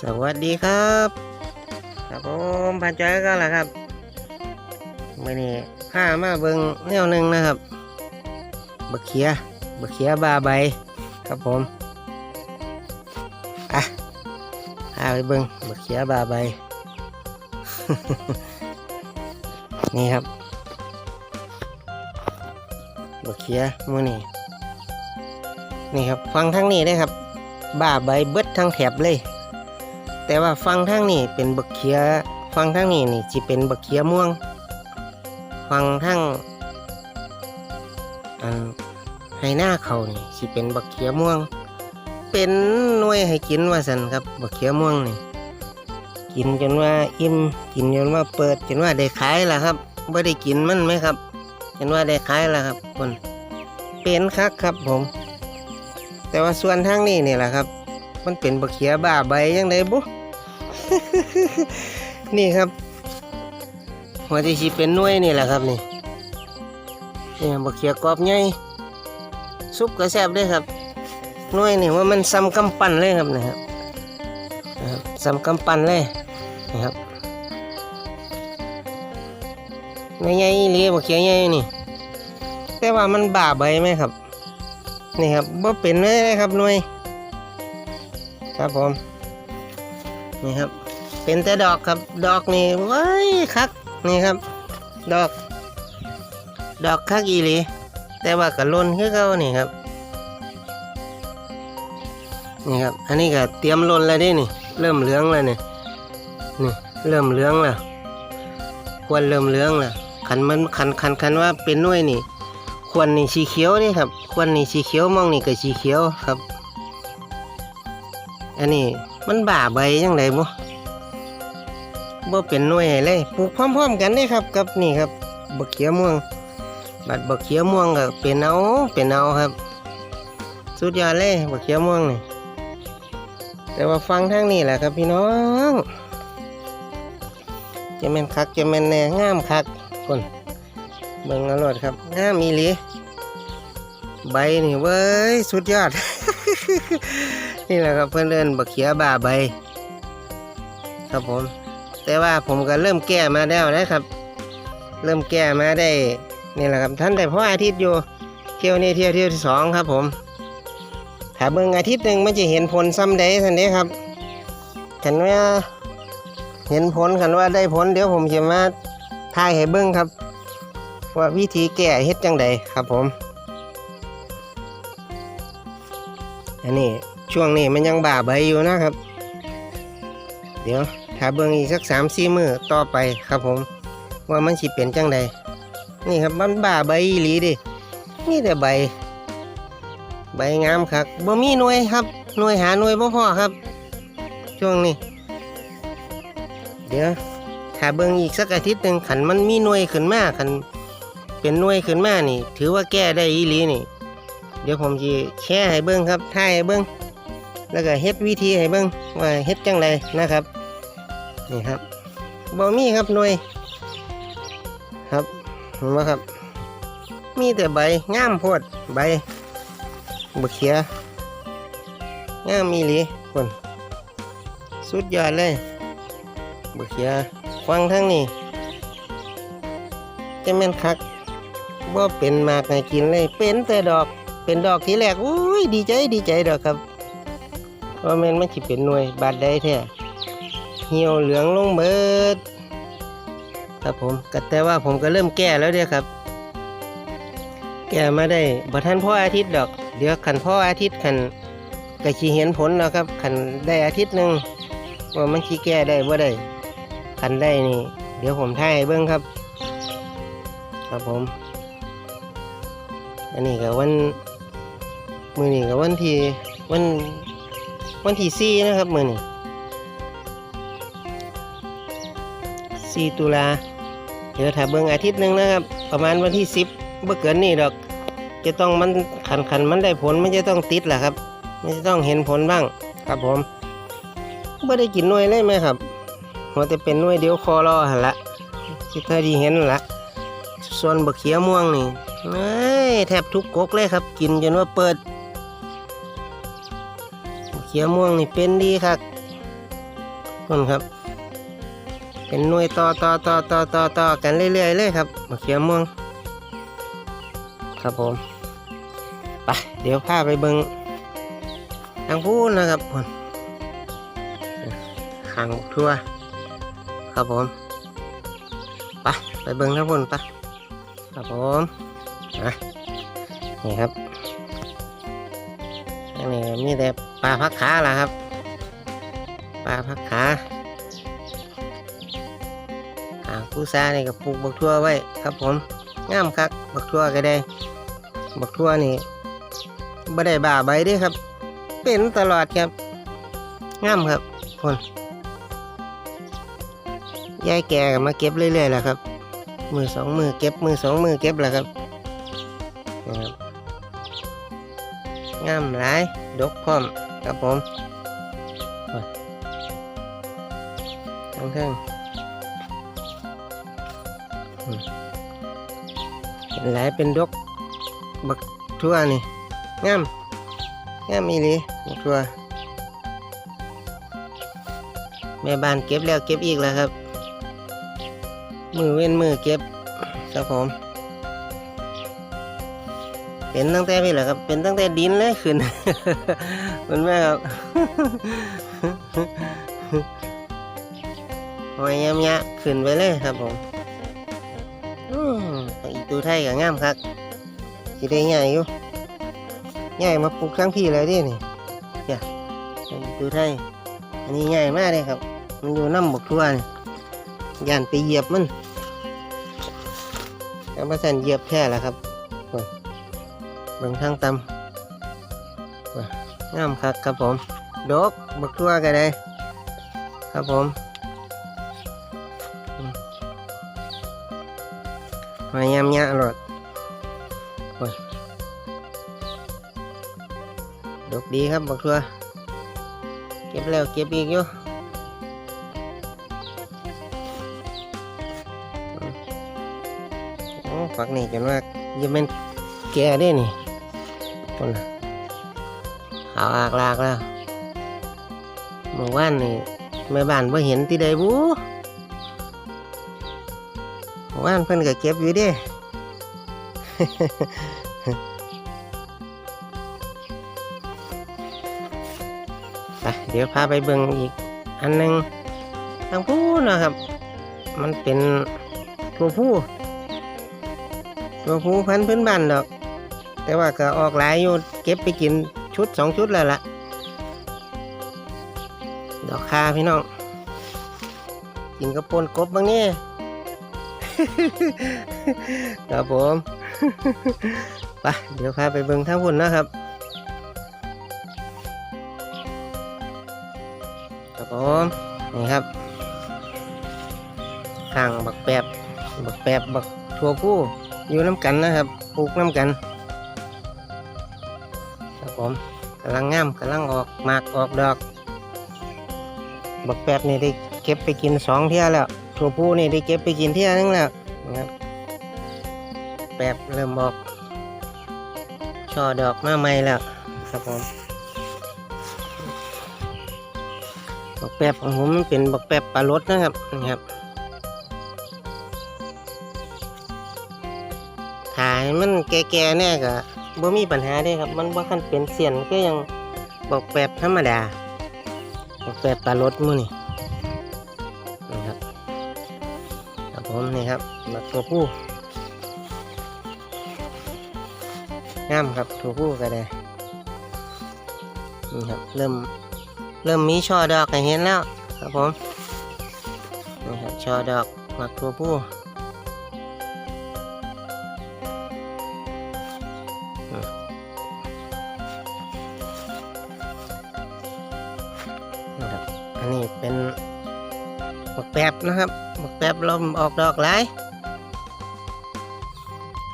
สวัสดีครับ ครับผมพันจอยก็แหละครับมื่อนี้ข้ามาเบิงแนวหนึ่งนะครับบักเขียบักเขียบาใบครับผมอะพาไปเบิงบักเขียบาใบ นี่ครับบักเขียมื่อนี้นี่ครับฟังทั้งนี้ได้ครับ บาใบเบิดทั้งแถบเลย แต่ว่าฟังทั้งนี้เป็นบักเขียฟังทั้งนี้นี่จะเป็นบักเขียม่วง ฟังทั้งอันให้หน้าเขานี่สิเป็นบักเขียม่วง เป็นหน่วยให้กินว่าสันครับบักเขียม่วงนี่กินจนว่าอิ่มกินจนว่าเปิดจนว่าได้ขายล่ะครับไม่ได้กินมันไหมครับจนว่าได้ขายล่ะครับคนเป็นคักครับผม แต่ว่าส่วนทางนี้นี่แหละครับ มันเป็นบักเขียบ้าใบยังไงบุนี่ครับ หัวที่ชีเป็นน่วยนี่แหละครับนี่นี่บักเขียกรอบใหญ่ซุปก็แซ่บด้วยครับน่วยนี่ว่ามันซ้ำกำปั้นเลยครับนะครับซ้ำกำปั้นเลยนะครับหน่วยใหญ่อีหลีบักเขียใหญ่นี่ แต่ว่ามันบ้าใบไหมครับ นี่ครับบ่เป็นเลยครับน่วย ครับผม นี่ครับ เป็นแต่ดอกครับ ดอกนี่ว้ายคัก นี่ครับ ดอก ดอกคักอีหลีแต่ว่ากะล้นคือเขานี่ครับ นี่ครับ อันนี้ก็เตรียมล้นแล้วเดินี่ เริ่มเหลืองแล้วนี่นี่ เริ่มเหลืองแล้วควรเริ่มเหลืองแล้วขันมันขันขันขันว่าเป็นน่วยนี่ ควรนี่สีเขียวนี่ครับ ควรนี่สีเขียวมองนี่ก็สีเขียวครับ อันนี้มันบ่าใบยังไงบ่บ่เป็นหน่วยให้เลยปลูกพร้อมๆกันนี่ครับกับนี่ครับบักเขียม่วง บัดบักเขียม่วงก็เป็นเอาเป็นเอาครับ สุดยอดเลยบักเขียม่วงนี่แต่ว่าฟังทางนี้แหละครับพี่น้องจะแม่นคักจะแม่นแน่งามคักคนเบิ่งอาโลดครับงามอีหลีใบนี่เว้ยสุดยอด นี่แหละครับเพื่อนเดินบักเขียบ่าใบ ครับผม แต่ว่าผมก็เริ่มแก้มาแล้วนะครับ เริ่มแก้มาได้นี่แหละครับท่านได้เพราะอาทิตย์อยู่เที่ยวนี้เที่ยวเที่ยวที่สองครับผมถ้าเบิ่งอาทิตย์หนึ่งมันจะเห็นผลซ้ำใดสันเด้ครับขันว่าเห็นผลขันว่าได้ผลเดี๋ยวผมจะมาถ่ายให้เบิ่งครับ ว่าวิธีแก้เฮ็ดจังใดครับผม อันนี้ ช่วงนี้มันยังบ่าใบอยู่นะครับ เดี๋ยวถ้าเบิ่งอีกสักสามสี่มือต่อไปครับผม ว่ามันสิเป็นจังใดนี่ครับมันบ่าใบหลีดินี่แต่ใบ ใบงามครับบ่มีหน่วยครับหน่วยหาหน่วยบ่พอครับ ช่วงนี้ เดี๋ยวถ้าเบิ่งอีกสักอาทิตย์หนึ่งขันมันมีหน่วยขึ้นมาขันเป็นหน่วยขึ้นมานี่ ถือว่าแก้ได้อีหลีนี่ เดี๋ยวผมจะแชร์ให้เบิ้งครับถ่ายให้เบิ้ง แล้วก็เฮ็ดวิธีให้เบิ้งว่าเฮ็ดจังไดนะครับนี่ครับบ่มีครับหน่วยครับเห็นไหมครับ มีแต่ใบง่ามโพดใบบกเขียง่ามมีหลีคนสุดยอดเลยบกเขียฟังทั้งนี้จะแม่นคักบ่เป็นมากให้กินเลย เป็นแต่ดอกเป็นดอกทีแรกอุ้ยดีใจดีใจดอกครับ เพราแม่นมันสิเป็นหน่วยบาดได้แท้เหี่ยวเหลืองลงเบิด ครับผมก็แต่ว่าผมก็เริ่มแก้แล้วเด้อครับ แก้มาได้บ่ทันพ่ออาทิตย์ดอก เดี๋ยวขันพ่ออาทิตย์ขันก็สิเห็นผลแล้วครับขันได้อาทิตย์หนึ่งว่ามันสิแก้ได้บ่ได้ขันได้นี่ เดี๋ยวผมถ่ายเบิ่งครับ ครับผม อันนี้ก็วัน มือนี่ก็วันที่วัน วันที่สี่นะครับมือนี่สี่ตุลาเดี๋ยวถ้าเบิ่งอาทิตย์หนึ่งนะครับ ประมาณวันที่สิบเมื่อเกินนี่ดอก จะต้องมันขันขันมันได้ผลมันจะต้องติดแหละครับมันจะต้องเห็นผลบ้างครับผมไม่ได้กินหน่วยเลยไหมครับหัวแต่เป็นหน่วยเดียวคอรอหันละที่เธอที่เห็นละส่วนบักเขียม่วงนี่แทบทุกกกเลยครับ กินจนว่าเปิด ขียวม่วงนี่เป็นดีครับต้นครับ เป็นหน่วยต่อต่อต่อต่อต่อต่อกันเรื่อยๆเลยครับมะเขือม่วง ครับผมไปเดี๋ยวพาไปเบิงทางพูนนะครับผมขางทั่ว ครับผมไปไปเบิงทางพูนไปครับผมอะนี่ครับอันนี้มีแต่ ปลาพักขาล่ะครับ ปลาพักขาหางผู้ซานี่ก็ปลูกบักทั่วไว้ครับผมงามคักบักทั่วก็ได้ บักทั่วนี่บ่ได้บ่าใบด้วยครับ เป็นตลอดครับงามครับคนยายแกก็มาเก็บเรื่อยๆแหละครับ มือสองมือเก็บมือสองมือเก็บแหละครับนี่ครับงามหลายดกพร้อม ครับผมทั้งเทิงเห็นหลายเป็นดก บักทั่วนี่งามงามอีหลีบักทั่วแม่บ้านเก็บแล้วเก็บอีกแล้วครับ มือเว้นมือเก็บครับผมเป็นตั้งแต่พี่เหรอครับ เป็นตั้งแต่ดินเลยขึ้น มันแม่ครับหอยยำยะขึ้นไปเลยครับผมอีตูไทยก็งามครับสิได้ใหญ่อยู่ใหญ่มาปลูกทั้งพี่เลยดินี่จ้ะดูไทย อันนี้ใหญ่มากเลยครับ มันอยู่น้ำบกทั่วนี่ยันไปเหยียบมันแล้วมาสั่นเหยียบแค่ละครับเบิ่งทางตำ งามครับครับผมดกบกทั่วกันเลยครับผมมมายำยะหลอดดกดีครับบักทัวเก็บแล้วเก็บอีกอยู่โอ้ฝักนี่จนว่ายังเป็นแก่ได้นี่คนน่ะ ขาอากลากแล้วเมื่อวานนี่แม่บ้านไ่เห็นที่ใดบูเมื่อวานเพิ่นก็เก็บอยู่ด้ไปเดี๋ยวพาไปเบิ่งอีกอันหนึ่งทางผู้นะครับ มันเป็นตัวผู้ตัวผู้พันธุ์พื้นบ้านดอก แต่ว่าก็ออกหลายอยู่เก็บไปกิน ชุดสองชุดแล้วล่ะ ดอกคาพี่น้อง กินกระปนกบบางนี่ครับผมไปเดี๋ยวพาไปเบิ่งทางพุ่นนะครับครับผมนี่ครับข้างบักแปบบักแปบบักทั่วผู้อยู่น้ำกันนะครับปลูกน้ำกันครับผม กำลังงามกำลังออกหมากออกดอก บักแปบนี่ได้เก็บไปกินสองเที่ยแล้วทั่วผู้นี่ได้เก็บไปกินเที่ยนึงแล้วนะครับแปบเริ่มออกช่อดอกมาใหม่แล้วครับผมบักแป๊บของผมมันเป็นบักแป๊บปลารสนะครับนี่ครับถ่ายมันแก่ๆแน่ก็ บ่มีปัญหาเด้ครับ มันบ่คันเป็นเสียนก็ยังบักแปบธรรมดาบักแปบปลารสมื้อนี่นี่ครับครับผมนี่ครับบักตัวผู้งามครับตัวผู้ก็ได้นี่ครับเริ่มเริ่มมีช่อดอกให้เห็นแล้วครับผมนี่ครับช่อดอกมักตัวผู้ อันนี้เป็นบักแป๊บนะครับบักแป๊บเริ่มออกดอกหลาย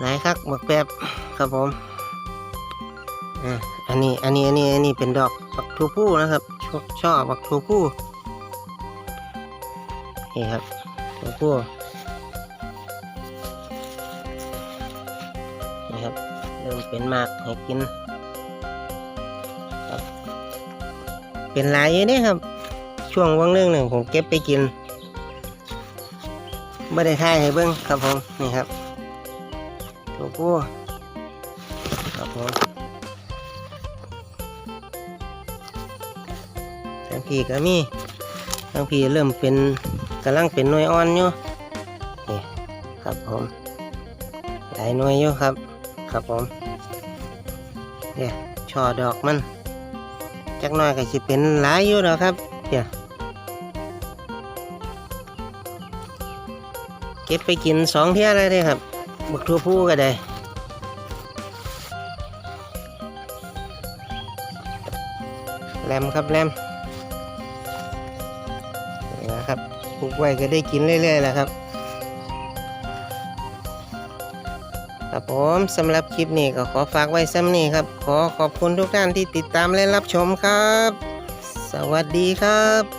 หลายครับบักแป๊บครับผมอ่าอันนี้อันนี้อันนี้อันนี้เป็นดอกบักทูผู้นะครับชอบชอบบักทูผู้นี่ครับทูผู้นี่ครับเริ่มเป็นหมากให้กินเป็นหลายอยู่นี่ครับ ช่วงว่างเรื่องหนึ่งผมเก็บไปกินไม่ได้ท่ายให้เบิ้งครับผมนี่ครับตัวผู้ครับผมทางพี่ก็มีทางพี่เริ่มเป็นกำลังเป็นหน่วยอ่อนอยู่นี่ครับผมหลายหน่วยอยู่ครับ ครับผมเนี่ยช่อดอกมันจักหน่อยก็สิเป็นหลายอยู่แล้วครับเดี๋ย เก็บไปกินสองเที่ยเลยเด้ครับบุกทั่วผู้ก็ได้แรมครับแรมนี่นะครับปลูกไว้ก็ได้กินเรื่อยๆแหละครับครับผมสำหรับคลิปนี้ก็ขอฝากไว้ซ้ำนี้ครับ ขอขอบคุณทุกท่านที่ติดตามและรับชมครับ สวัสดีครับ